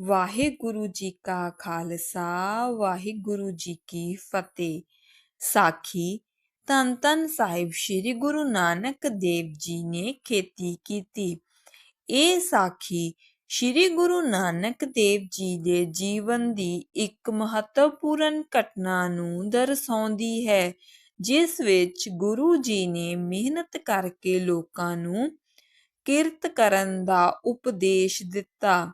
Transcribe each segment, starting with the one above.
ਵਾਹਿਗੁਰੂ ਜੀ ਕਾ ਖਾਲਸਾ, ਵਾਹਿਗੁਰੂ ਜੀ ਕੀ ਫਤਿਹ। ਸਾਖੀ, ਧੰਨ ਧੰਨ ਸਾਹਿਬ ਸ੍ਰੀ ਗੁਰੂ ਨਾਨਕ ਦੇਵ ਜੀ ਨੇ ਖੇਤੀ ਕੀਤੀ। ਇਹ ਸਾਖੀ ਸ੍ਰੀ ਗੁਰੂ ਨਾਨਕ ਦੇਵ ਜੀ ਦੇ ਜੀਵਨ ਦੀ ਇੱਕ ਮਹੱਤਵਪੂਰਨ ਘਟਨਾ ਨੂੰ ਦਰਸਾਉਂਦੀ ਹੈ, ਜਿਸ ਵਿੱਚ ਗੁਰੂ ਜੀ ਨੇ ਮਿਹਨਤ ਕਰਕੇ ਲੋਕਾਂ ਨੂੰ ਕਿਰਤ ਕਰਨ ਦਾ ਉਪਦੇਸ਼ ਦਿੱਤਾ।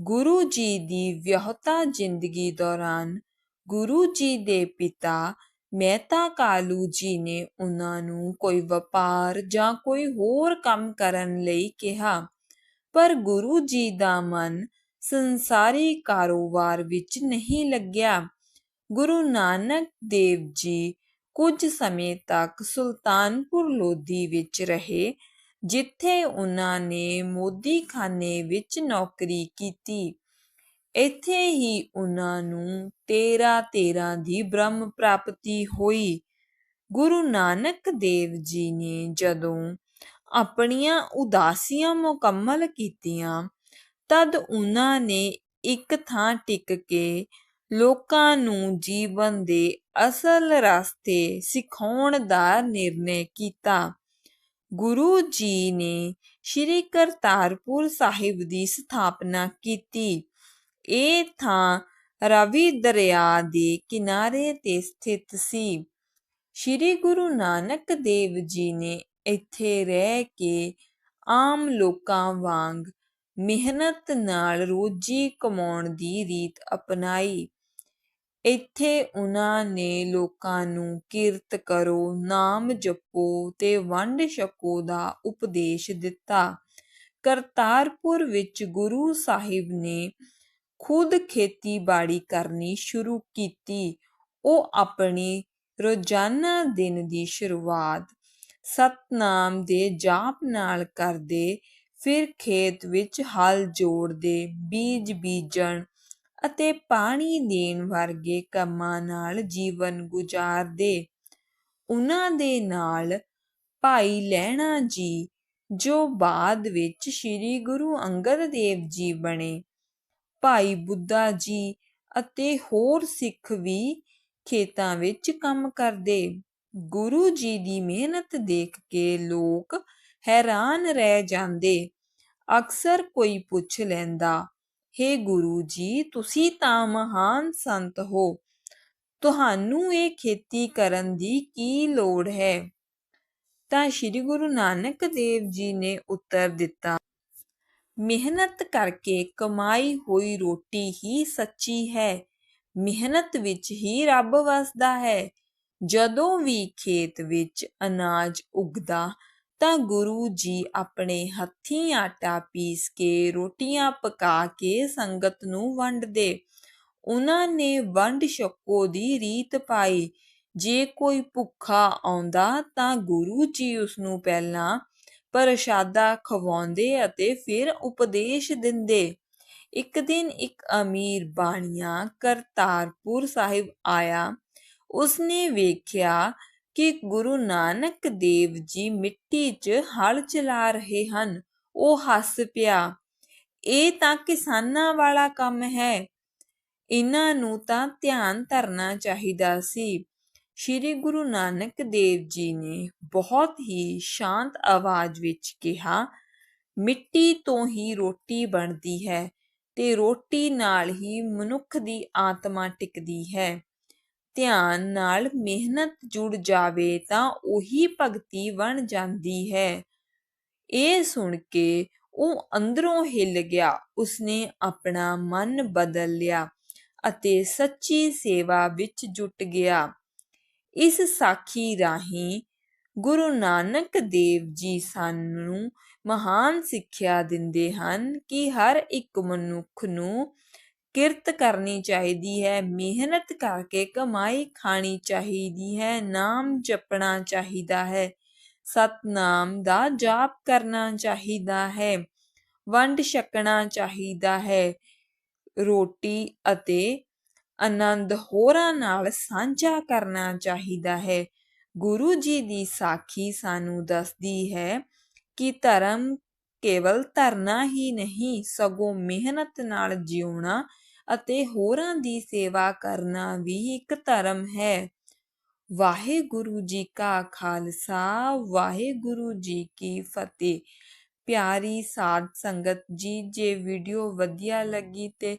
ਗੁਰੂ ਜੀ ਦੀ ਵਿਆਹਤਾ ਜ਼ਿੰਦਗੀ ਦੌਰਾਨ ਗੁਰੂ ਜੀ ਦੇ ਪਿਤਾ ਮਹਿਤਾ ਕਾਲੂ ਜੀ ਨੇ ਉਹਨਾਂ ਨੂੰ ਕੋਈ ਵਪਾਰ ਜਾਂ ਕੋਈ ਹੋਰ ਕੰਮ ਕਰਨ ਲਈ ਕਿਹਾ। ਪਰ ਗੁਰੂ ਜੀ ਦਾ ਮਨ ਸੰਸਾਰੀ ਕਾਰੋਬਾਰ ਵਿੱਚ ਨਹੀਂ ਲੱਗਿਆ। ਗੁਰੂ ਨਾਨਕ ਦੇਵ ਜੀ ਕੁਝ ਸਮੇਂ ਤੱਕ ਸੁਲਤਾਨਪੁਰ ਲੋਧੀ ਵਿੱਚ ਰਹੇ ਜਿੱਥੇ ਉਹਨਾਂ ਨੇ ਮੋਦੀਖਾਨੇ ਵਿੱਚ ਨੌਕਰੀ ਕੀਤੀ। ਇੱਥੇ ਹੀ ਉਹਨਾਂ ਨੂੰ 13 13 ਦੀ ਬ੍ਰਹਮ ਪ੍ਰਾਪਤੀ ਹੋਈ। ਗੁਰੂ ਨਾਨਕ ਦੇਵ ਜੀ ਨੇ ਜਦੋਂ ਆਪਣੀਆਂ ਉਦਾਸੀਆਂ ਮੁਕੰਮਲ ਕੀਤੀਆਂ, ਤਦ ਉਹਨਾਂ ਨੇ ਇੱਕ ਥਾਂ ਟਿਕ ਕੇ ਲੋਕਾਂ ਨੂੰ ਜੀਵਨ ਦੇ ਅਸਲ ਰਸਤੇ ਸਿਖਾਉਣ ਦਾ ਨਿਰਣੇ ਕੀਤਾ। ਗੁਰੂ ਜੀ ਨੇ ਸ਼੍ਰੀ ਕਰਤਾਰਪੁਰ ਸਾਹਿਬ ਦੀ ਸਥਾਪਨਾ ਕੀਤੀ। ਇਹ ਥਾਂ ਰਵੀ ਦਰਿਆ ਦੇ ਕਿਨਾਰੇ ਤੇ ਸਥਿਤ ਸੀ। ਸ਼੍ਰੀ ਗੁਰੂ ਨਾਨਕ ਦੇਵ ਜੀ ਨੇ ਇੱਥੇ ਰਹਿ ਕੇ ਆਮ ਲੋਕਾਂ ਵਾਂਗ ਮਿਹਨਤ ਨਾਲ ਰੋਜੀ ਕਮਾਉਣ ਦੀ ਰੀਤ ਅਪਣਾਈ। ਇੱਥੇ ਉਹਨਾਂ ਨੇ ਲੋਕਾਂ ਨੂੰ ਕਿਰਤ ਕਰੋ, ਨਾਮ ਜਪੋ ਤੇ ਵੰਡ ਛਕੋ ਦਾ ਉਪਦੇਸ਼ ਦਿੱਤਾ। ਕਰਤਾਰਪੁਰ ਵਿੱਚ ਗੁਰੂ ਸਾਹਿਬ ਨੇ ਖੁਦ ਖੇਤੀਬਾੜੀ ਕਰਨੀ ਸ਼ੁਰੂ ਕੀਤੀ। ਉਹ ਆਪਣੀ ਰੋਜ਼ਾਨਾ ਦਿਨ ਦੀ ਸ਼ੁਰੂਆਤ ਸਤਨਾਮ ਦੇ ਜਾਪ ਨਾਲ ਕਰਦੇ, ਫਿਰ ਖੇਤ ਵਿੱਚ ਹਲ ਜੋੜਦੇ, ਬੀਜ ਬੀਜਣ ਅਤੇ ਪਾਣੀ ਦੇਣ ਵਰਗੇ ਕੰਮਾਂ ਨਾਲ ਜੀਵਨ ਗੁਜ਼ਾਰਦੇ। ਉਹਨਾਂ ਦੇ ਨਾਲ ਭਾਈ ਲਹਿਣਾ ਜੀ, ਜੋ ਬਾਅਦ ਵਿੱਚ ਸ੍ਰੀ ਗੁਰੂ ਅੰਗਦ ਦੇਵ ਜੀ ਬਣੇ, ਭਾਈ ਬੁੱਧਾ ਜੀ ਅਤੇ ਹੋਰ ਸਿੱਖ ਵੀ ਖੇਤਾਂ ਵਿੱਚ ਕੰਮ ਕਰਦੇ। ਗੁਰੂ ਜੀ ਦੀ ਮਿਹਨਤ ਦੇਖ ਕੇ ਲੋਕ ਹੈਰਾਨ ਰਹਿ ਜਾਂਦੇ। ਅਕਸਰ ਕੋਈ ਪੁੱਛ ਲੈਂਦਾ हे ਗੁਰੂ ਜੀ, ਤੁਸੀਂ ਤਾਂ ਮਹਾਨ ਸੰਤ ਹੋ। ਤੁਹਾਨੂੰ ਇਹ ਖੇਤੀ ਕਰਨ ਦੀ ਕੀ ਲੋੜ ਹੈ? ਤਾਂ ਸ੍ਰੀ ਗੁਰੂ ਨਾਨਕ ਦੇਵ ਜੀ ਨੇ ਉੱਤਰ ਦਿੱਤਾ, ਮਿਹਨਤ ਕਰਕੇ ਕਮਾਈ ਹੋਈ ਰੋਟੀ ਹੀ ਸੱਚੀ ਹੈ। ਮਿਹਨਤ ਵਿੱਚ ਹੀ ਰੱਬ ਵਸਦਾ ਹੈ। ਜਦੋਂ ਵੀ ਖੇਤ ਵਿੱਚ ਅਨਾਜ ਉਗਦਾ ਤਾਂ ਗੁਰੂ ਜੀ ਆਪਣੇ ਹੱਥੀਂ ਆਟਾ ਪੀਸ ਕੇ ਰੋਟੀਆਂ ਪਕਾ ਕੇ ਸੰਗਤ ਨੂੰ ਵੰਡਦੇ। ਉਹਨਾਂ ਨੇ ਵੰਡ ਛਕੋ ਦੀ ਰੀਤ ਪਾਈ। ਜੇ ਕੋਈ ਭੁੱਖਾ ਆਉਂਦਾ ਤਾਂ ਗੁਰੂ ਜੀ ਉਸ ਨੂੰ ਪਹਿਲਾਂ ਪ੍ਰਸ਼ਾਦਾ ਖਵਾਉਂਦੇ ਅਤੇ ਫਿਰ ਉਪਦੇਸ਼ ਦਿੰਦੇ। ਇੱਕ ਦਿਨ ਇੱਕ ਅਮੀਰ ਬਾਣੀਆ ਕਰਤਾਰਪੁਰ ਸਾਹਿਬ ਆਇਆ। ਉਸਨੇ ਵੇਖਿਆ ਕਿ ਗੁਰੂ ਨਾਨਕ ਦੇਵ ਜੀ ਮਿੱਟੀ 'ਚ ਹਲ ਚਲਾ ਰਹੇ ਹਨ। ਉਹ ਹੱਸ ਪਿਆ, ਇਹ ਤਾਂ ਕਿਸਾਨਾਂ ਵਾਲਾ ਕੰਮ ਹੈ। ਇਹਨਾਂ ਨੂੰ ਤਾਂ ਧਿਆਨ ਧਰਨਾ ਚਾਹੀਦਾ ਸੀ। ਸ਼੍ਰੀ ਗੁਰੂ ਨਾਨਕ ਦੇਵ ਜੀ ਨੇ ਬਹੁਤ ਹੀ ਸ਼ਾਂਤ ਆਵਾਜ਼ ਵਿੱਚ ਕਿਹਾ, ਮਿੱਟੀ ਤੋਂ ਹੀ ਰੋਟੀ ਬਣਦੀ ਹੈ ਤੇ ਰੋਟੀ ਨਾਲ ਹੀ ਮਨੁੱਖ ਦੀ ਆਤਮਾ ਟਿਕਦੀ ਹੈ। ਧਿਆਨ ਨਾਲ ਮਿਹਨਤ ਜੁੜ ਜਾਵੇ ਤਾਂ ਉਹੀ ਭਗਤੀ ਬਣ ਜਾਂਦੀ ਹੈ। ਇਹ ਸੁਣ ਕੇ ਉਹ ਅੰਦਰੋਂ ਹਿੱਲ ਗਿਆ। ਉਸਨੇ ਆਪਣਾ ਮਨ ਬਦਲ ਲਿਆ ਅਤੇ ਸੱਚੀ ਸੇਵਾ ਵਿੱਚ ਜੁਟ ਗਿਆ। ਇਸ ਸਾਖੀ ਰਾਹੀਂ ਗੁਰੂ ਨਾਨਕ ਦੇਵ ਜੀ ਸਾਨੂੰ ਮਹਾਨ ਸਿੱਖਿਆ ਦਿੰਦੇ ਹਨ ਕਿ ਹਰ ਇੱਕ ਮਨੁੱਖ ਨੂੰ ਕਿਰਤ ਕਰਨੀ ਚਾਹੀਦੀ ਹੈ, ਮਿਹਨਤ ਕਰਕੇ ਕਮਾਈ ਖਾਣੀ ਚਾਹੀਦੀ ਹੈ, ਨਾਮ ਜਪਣਾ ਚਾਹੀਦਾ ਹੈ, ਸਤਨਾਮ ਦਾ ਜਾਪ ਕਰਨਾ ਚਾਹੀਦਾ ਹੈ, ਵੰਡ ਛਕਣਾ ਚਾਹੀਦਾ ਹੈ, ਰੋਟੀ ਅਤੇ ਆਨੰਦ ਹੋਰਾਂ ਨਾਲ ਸਾਂਝਾ ਕਰਨਾ ਚਾਹੀਦਾ ਹੈ। ਗੁਰੂ ਜੀ ਦੀ ਸਾਖੀ ਸਾਨੂੰ ਦੱਸਦੀ ਹੈ ਕਿ ਧਰਮ ਕੇਵਲ ਧਰਨਾ ਹੀ ਨਹੀਂ, ਸਗੋਂ ਮਿਹਨਤ ਨਾਲ ਜਿਉਣਾ ਅਤੇ ਹੋਰਾਂ ਦੀ ਸੇਵਾ ਕਰਨਾ ਵੀ ਇੱਕ ਧਰਮ ਹੈ। ਵਾਹਿਗੁਰੂ ਜੀ ਕਾ ਖਾਲਸਾ, ਵਾਹਿਗੁਰੂ ਜੀ ਕੀ ਫਤਿਹ। ਪਿਆਰੀ ਸਾਧ ਸੰਗਤ ਜੀ, ਜੇ ਵੀਡੀਓ ਵਧੀਆ ਲੱਗੀ ਤੇ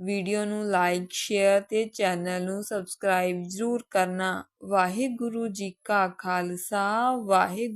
ਵੀਡੀਓ ਨੂੰ ਲਾਈਕ, ਸ਼ੇਅਰ ਤੇ ਚੈਨਲ ਨੂੰ ਸਬਸਕ੍ਰਾਈਬ ਜ਼ਰੂਰ ਕਰਨਾ। ਵਾਹਿਗੁਰੂ ਜੀ ਕਾ ਖਾਲਸਾ, ਵਾਹਿਗੁਰੂ